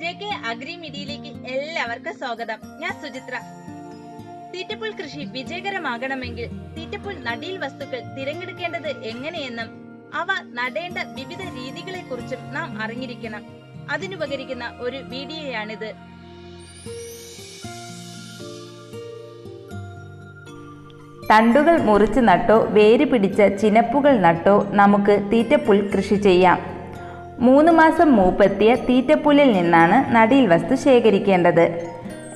J K agri മീഡിയയിലേക്ക് എല്ലാവർക്കും സ്വാഗതം. ഞാൻ സുചിത്ര. തീറ്റപ്പുൽ കൃഷി വിജയകരമാകണമെങ്കിൽ തീറ്റപ്പുൽ നടീൽ വസ്തുക്കൾ തിരഞ്ഞെടുക്കേണ്ടത് എങ്ങനെയെന്നും അവ നടേണ്ട വിവിധ രീതികളെ കുറിച്ചും നാം അറിഞ്ഞിരിക്കണം. അതിനുപകരിക്കുന്ന ഒരു വീഡിയോയാണിത്. തണ്ടുകൾ മുറിച്ച് നട്ടോ വേര് പിടിച്ച ചിനപ്പുകൾ നട്ടോ നമുക്ക് തീറ്റപ്പുൽ കൃഷി ചെയ്യാം. മൂന്ന് മാസം മൂപ്പെത്തിയ തീറ്റപ്പുല്ലിൽ നിന്നാണ് നടീൽ വസ്തു ശേഖരിക്കേണ്ടത്.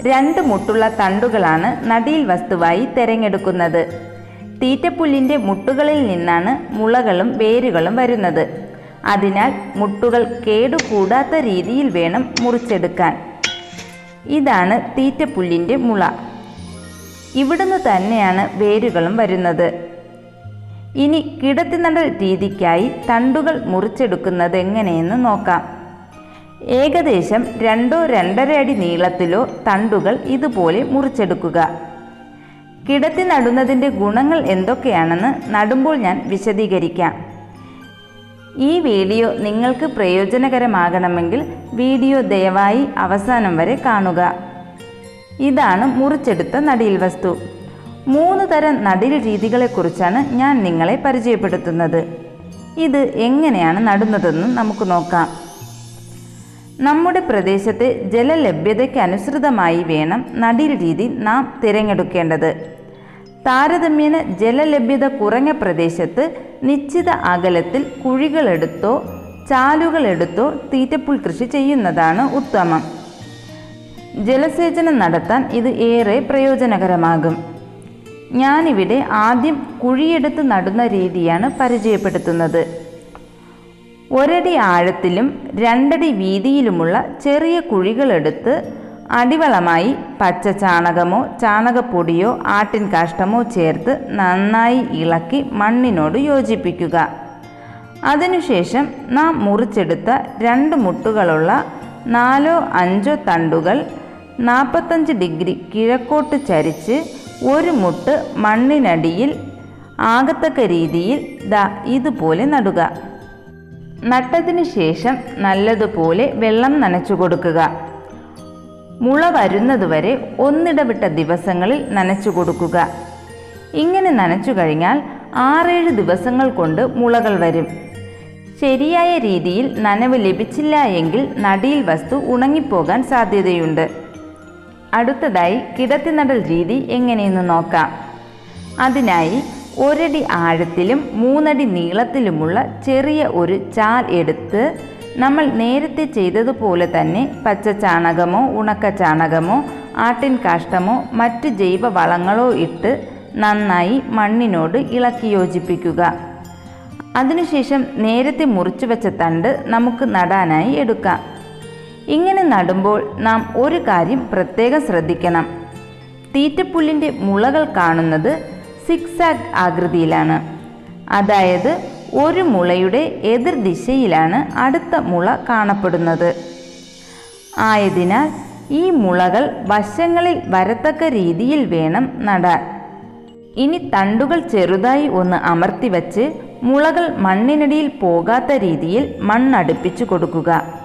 രണ്ട് മുട്ടുള്ള തണ്ടുകളാണ് നടീൽ വസ്തുവായി തിരഞ്ഞെടുക്കുന്നത്. തീറ്റപ്പുല്ലിന്റെ മുട്ടുകളിൽ നിന്നാണ് മുളകളും വേരുകളും വരുന്നത്. അതിനാൽ മുട്ടുകൾ കേടുകൂടാത്ത രീതിയിൽ വേണം മുറിച്ചെടുക്കാൻ. ഇതാണ് തീറ്റപ്പുല്ലിന്റെ മുള. ഇവിടുന്ന് തന്നെയാണ് വേരുകളും വരുന്നത്. ഇനി കിടത്തിനടൽ രീതിക്കായി തണ്ടുകൾ മുറിച്ചെടുക്കുന്നത് എങ്ങനെയെന്ന് നോക്കാം. ഏകദേശം രണ്ടോ രണ്ടര അടി നീളത്തിലോ തണ്ടുകൾ ഇതുപോലെ മുറിച്ചെടുക്കുക. കിടത്തി നടുന്നതിന്റെ ഗുണങ്ങൾ എന്തൊക്കെയാണെന്ന് നടുമ്പോൾ ഞാൻ വിശദീകരിക്കാം. ഈ വീഡിയോ നിങ്ങൾക്ക് പ്രയോജനകരമാകണമെങ്കിൽ വീഡിയോ ദയവായി അവസാനം വരെ കാണുക. ഇതാണ് മുറിച്ചെടുത്ത നടിയിൽ വസ്തു മൂന്ന് തരം നടീൽ രീതികളെക്കുറിച്ചാണ് ഞാൻ നിങ്ങളെ പരിചയപ്പെടുത്തുന്നത്. ഇത് എങ്ങനെയാണ് നടുന്നതെന്ന് നമുക്ക് നോക്കാം. നമ്മുടെ പ്രദേശത്തെ ജലലഭ്യതയ്ക്ക് അനുസൃതമായി വേണം നടീൽ രീതി നാം തിരഞ്ഞെടുക്കേണ്ടത്. താരതമ്യേന ജലലഭ്യത കുറഞ്ഞ പ്രദേശത്ത് നിശ്ചിത അകലത്തിൽ കുഴികളെടുത്തോ ചാലുകളെടുത്തോ തീറ്റപ്പുൽ കൃഷി ചെയ്യുന്നതാണ് ഉത്തമം. ജലസേചനം നടത്താൻ ഇത് ഏറെ പ്രയോജനകരമാകും. ഞാനിവിടെ ആദ്യം കുഴിയെടുത്ത് നടുന്ന രീതിയാണ് പരിചയപ്പെടുത്തുന്നത്. ഒരടി ആഴത്തിലും രണ്ടടി വീതിയിലുമുള്ള ചെറിയ കുഴികളെടുത്ത് അടിവളമായി പച്ച ചാണകമോ ചാണകപ്പൊടിയോ ആട്ടിൻ കാഷ്ടമോ ചേർത്ത് നന്നായി ഇളക്കി മണ്ണിനോട് യോജിപ്പിക്കുക. അതിനുശേഷം നാം മുറിച്ചെടുത്ത രണ്ട് മുട്ടുകളുള്ള നാലോ അഞ്ചോ തണ്ടുകൾ നാൽപ്പത്തഞ്ച് ഡിഗ്രി കിഴക്കോട്ട് ചരിച്ച് ഒരു മുട്ട് മണ്ണിനടിയിൽ ആകത്തക്ക രീതിയിൽ ദാ ഇതുപോലെ നടുക. നട്ടതിന് ശേഷം നല്ലതുപോലെ വെള്ളം നനച്ചു കൊടുക്കുക. മുള വരുന്നതുവരെ ഒന്നിടവിട്ട ദിവസങ്ങളിൽ നനച്ചു കൊടുക്കുക. ഇങ്ങനെ നനച്ചു കഴിഞ്ഞാൽ ആറേഴ് ദിവസങ്ങൾ കൊണ്ട് മുളകൾ വരും. ശരിയായ രീതിയിൽ നനവ് ലഭിച്ചില്ല എങ്കിൽ നടിയിൽ വസ്തു ഉണങ്ങിപ്പോകാൻ സാധ്യതയുണ്ട്. അടുത്തതായി കിടത്തിനടൽ രീതി എങ്ങനെയെന്ന് നോക്കാം. അതിനായി ഒരടി ആഴത്തിലും മൂന്നടി നീളത്തിലുമുള്ള ചെറിയ ഒരു ചാൽ എടുത്ത് നമ്മൾ നേരത്തെ ചെയ്തതുപോലെ തന്നെ പച്ച ചാണകമോ ഉണക്ക ചാണകമോ ആട്ടിൻ കാഷ്ടമോ മറ്റ് ജൈവ വളങ്ങളോ ഇട്ട് നന്നായി മണ്ണിനോട് ഇളക്കി യോജിപ്പിക്കുക. അതിനുശേഷം നേരത്തെ മുറിച്ചു വെച്ച തണ്ട് നമുക്ക് നടാനായി എടുക്കാം. ഇങ്ങനെ നടുമ്പോൾ നാം ഒരു കാര്യം പ്രത്യേകം ശ്രദ്ധിക്കണം. തീറ്റപ്പുല്ലിന്റെ മുളകൾ കാണുന്നത് സിക്സാഗ് ആകൃതിയിലാണ്. അതായത് ഒരു മുളയുടെ എതിർ ദിശയിലാണ് അടുത്ത മുള കാണപ്പെടുന്നത്. ആയതിനാൽ ഈ മുളകൾ വശങ്ങളിൽ വരത്തക്ക രീതിയിൽ വേണം നടാൻ. ഇനി തണ്ടുകൾ ചെറുതായി ഒന്ന് അമർത്തി വച്ച് മുളകൾ മണ്ണിനടിയിൽ പോകാത്ത രീതിയിൽ മണ്ണടുപ്പിച്ചു കൊടുക്കുക.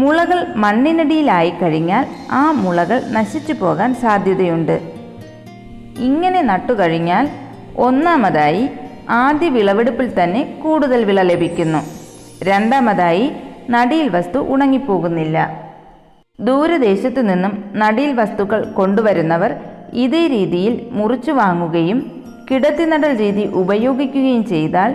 മുളകൾ മണ്ണിനടിയിലായി കഴിഞ്ഞാൽ ആ മുളകൾ നശിച്ചു പോകാൻ സാധ്യതയുണ്ട്. ഇങ്ങനെ നട്ടുകഴിഞ്ഞാൽ ഒന്നാമതായി ആദ്യ വിളവെടുപ്പിൽ തന്നെ കൂടുതൽ വിള ലഭിക്കുന്നു. രണ്ടാമതായി നടീൽ വസ്തു ഉണങ്ങിപ്പോകുന്നില്ല. ദൂരദേശത്തു നിന്നും നടീൽ വസ്തുക്കൾ കൊണ്ടുവരുന്നവർ ഇതേ രീതിയിൽ മുറിച്ചു വാങ്ങുകയും കിടത്തിനടൽ രീതി ഉപയോഗിക്കുകയും ചെയ്താൽ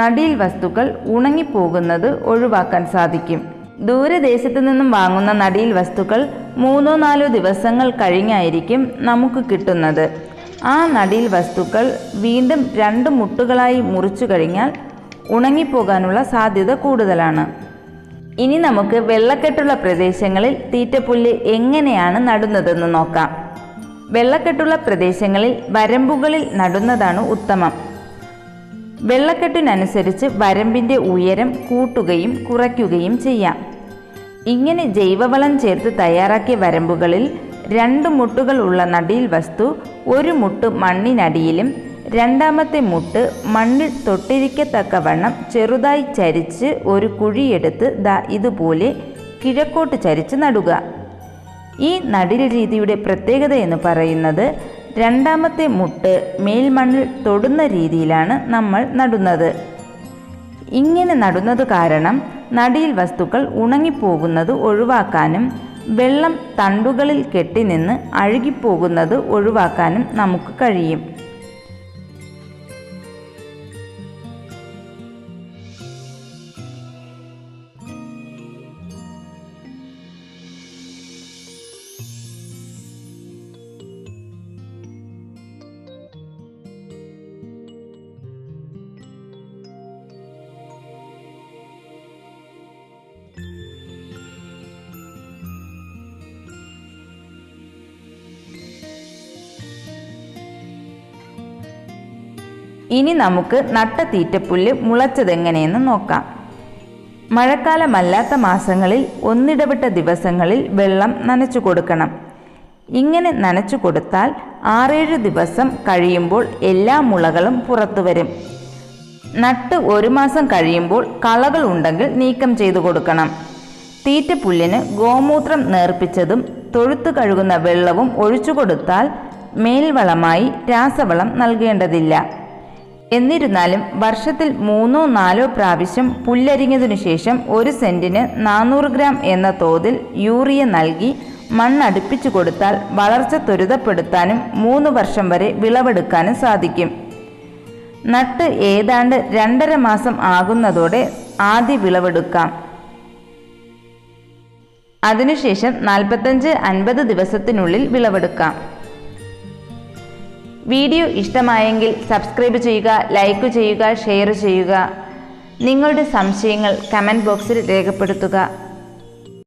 നടീൽ വസ്തുക്കൾ ഉണങ്ങിപ്പോകുന്നത് ഒഴിവാക്കാൻ സാധിക്കും. ദൂരദേശത്തു നിന്നും വാങ്ങുന്ന നടിയിൽ വസ്തുക്കൾ മൂന്നോ നാലോ ദിവസങ്ങൾ കഴിഞ്ഞായിരിക്കും നമുക്ക് കിട്ടുന്നത്. ആ നടിയിൽ വസ്തുക്കൾ വീണ്ടും രണ്ട് മുട്ടുകളായി മുറിച്ചു കഴിഞ്ഞാൽ ഉണങ്ങിപ്പോകാനുള്ള സാധ്യത കൂടുതലാണ്. ഇനി നമുക്ക് വെള്ളക്കെട്ടുള്ള പ്രദേശങ്ങളിൽ തീറ്റപ്പുല്ല് എങ്ങനെയാണ് നടുന്നതെന്ന് നോക്കാം. വെള്ളക്കെട്ടുള്ള പ്രദേശങ്ങളിൽ വരമ്പുകളിൽ നടുന്നതാണ് ഉത്തമം. വെള്ളക്കെട്ടിനനുസരിച്ച് വരമ്പിന്റെ ഉയരം കൂട്ടുകയും കുറയ്ക്കുകയും ചെയ്യാം. ഇങ്ങനെ ജൈവവളം ചേർത്ത് തയ്യാറാക്കിയ വരമ്പുകളിൽ രണ്ട് മുട്ടുകൾ ഉള്ള നടീൽ വസ്തു ഒരു മുട്ട് മണ്ണിനടിയിലും രണ്ടാമത്തെ മുട്ട് മണ്ണിൽ തൊട്ടിരിക്കത്തക്കവണ്ണം ചെറുതായി ചരിച്ച് ഒരു കുഴിയെടുത്ത് ദ ഇതുപോലെ കിഴക്കോട്ട് ചരിച്ച് നടുക. ഈ നടിൽ രീതിയുടെ പ്രത്യേകത എന്ന് പറയുന്നത് രണ്ടാമത്തെ മുട്ട് മേൽമണ്ണിൽ തൊടുന്ന രീതിയിലാണ് നമ്മൾ നടുന്നത്. ഇങ്ങനെ നടുന്നത് കാരണം നടിയിൽ വസ്തുക്കൾ ഉണങ്ങിപ്പോകുന്നത് ഒഴിവാക്കാനും വെള്ളം തണ്ടുകളിൽ കെട്ടിനിന്ന് അഴുകിപ്പോകുന്നത് ഒഴിവാക്കാനും നമുക്ക് കഴിയും. ഇനി നമുക്ക് നട്ട തീറ്റപ്പുല്ല് മുളച്ചതെങ്ങനെയെന്ന് നോക്കാം. മഴക്കാലമല്ലാത്ത മാസങ്ങളിൽ ഒന്നിടവിട്ട ദിവസങ്ങളിൽ വെള്ളം നനച്ചു കൊടുക്കണം. ഇങ്ങനെ നനച്ചു കൊടുത്താൽ ആറേഴ് ദിവസം കഴിയുമ്പോൾ എല്ലാ മുളകളും പുറത്തു വരും. നട്ട് ഒരു മാസം കഴിയുമ്പോൾ കളകൾ ഉണ്ടെങ്കിൽ നീക്കം ചെയ്തു കൊടുക്കണം. തീറ്റപ്പുല്ലിന് ഗോമൂത്രം നേർപ്പിച്ചതും തൊഴുത്ത് കഴുകുന്ന വെള്ളവും ഒഴിച്ചു കൊടുത്താൽ മേൽവളമായി രാസവളം നൽകേണ്ടതില്ല. എന്നിരുന്നാലും വർഷത്തിൽ മൂന്നോ നാലോ പ്രാവശ്യം പുല്ലരിഞ്ഞതിനു ശേഷം ഒരു സെന്റിന് നാനൂറ് ഗ്രാം എന്ന തോതിൽ യൂറിയ നൽകി മണ്ണടുപ്പിച്ചു കൊടുത്താൽ വളർച്ച ത്വരിതപ്പെടുത്താനും മൂന്ന് വർഷം വരെ വിളവെടുക്കാനും സാധിക്കും. നട്ട് ഏതാണ്ട് രണ്ടര മാസം ആകുന്നതോടെ ആദ്യ വിളവെടുക്കാം. അതിനുശേഷം നാൽപ്പത്തഞ്ച് അൻപത് ദിവസത്തിനുള്ളിൽ വിളവെടുക്കാം. വീഡിയോ ഇഷ്ടമായെങ്കിൽ സബ്സ്ക്രൈബ് ചെയ്യുക ലൈക്ക് ചെയ്യുക ഷെയർ ചെയ്യുക. നിങ്ങളുടെ സംശയങ്ങൾ കമന്റ് ബോക്സിൽ രേഖപ്പെടുത്തുക.